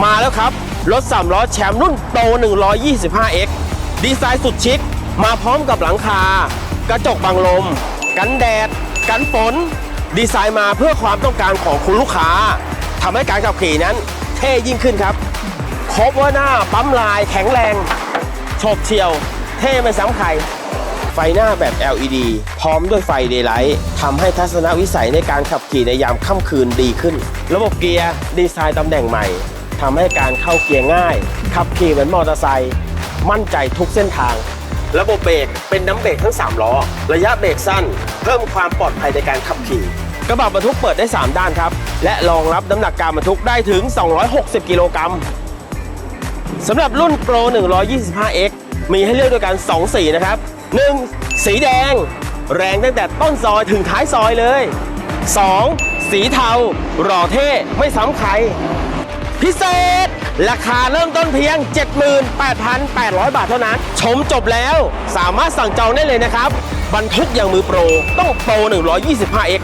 มาแล้วครับ รถ3ล้อแชมป์รุ่นโต 125X ดีไซน์สุดชิค มาพร้อมกับหลังคา กระจกบังลม กันแดด กันฝน ดีไซน์มาเพื่อความต้องการของคุณลูกค้าทำให้การขับขี่นั้นเท่ยิ่งขึ้นครับครบว่าหน้าปั๊มลายแข็งแรงโฉบเฉียว เท่ไม่ซ้ำใคร ไฟหน้าแบบ LED พร้อมด้วยไฟเดย์ไลท์ทำให้ทัศนวิสัยในการขับขี่ในยามค่ำคืนดีขึ้น ระบบเกียร์ดีไซน์ตำแหน่งใหม่ ทำให้การเข้าเกียร์ง่าย ขับขี่เหมือนมอเตอร์ไซค์มั่นใจทุกเส้นทาง ระบบเบรกเป็นน้ำเบรกทั้ง 3 ล้อ ระยะเบรกสั้น เพิ่มความปลอดภัยในการขับขี่ กระบะบรรทุกเปิดได้ 3 ด้านครับ และรองรับน้ำหนักการบรรทุกได้ถึง 260 กิโลกรัมสำหรับรุ่น Pro 125X มีให้เลือกด้วยกัน 2 สีนะครับ 1. สีแดง แรงตั้งแต่ต้นซอยถึงท้ายซอยเลย 2. สีเทา หล่อเท่ ไม่ซ้ำใคร พิเศษ ราคาเริ่มต้นเพียง 78,800 บาทเท่านั้น ชมจบแล้วสามารถสั่งจองได้เลยนะครับ บรรทุกอย่างมือโปร ต้องโปร 125X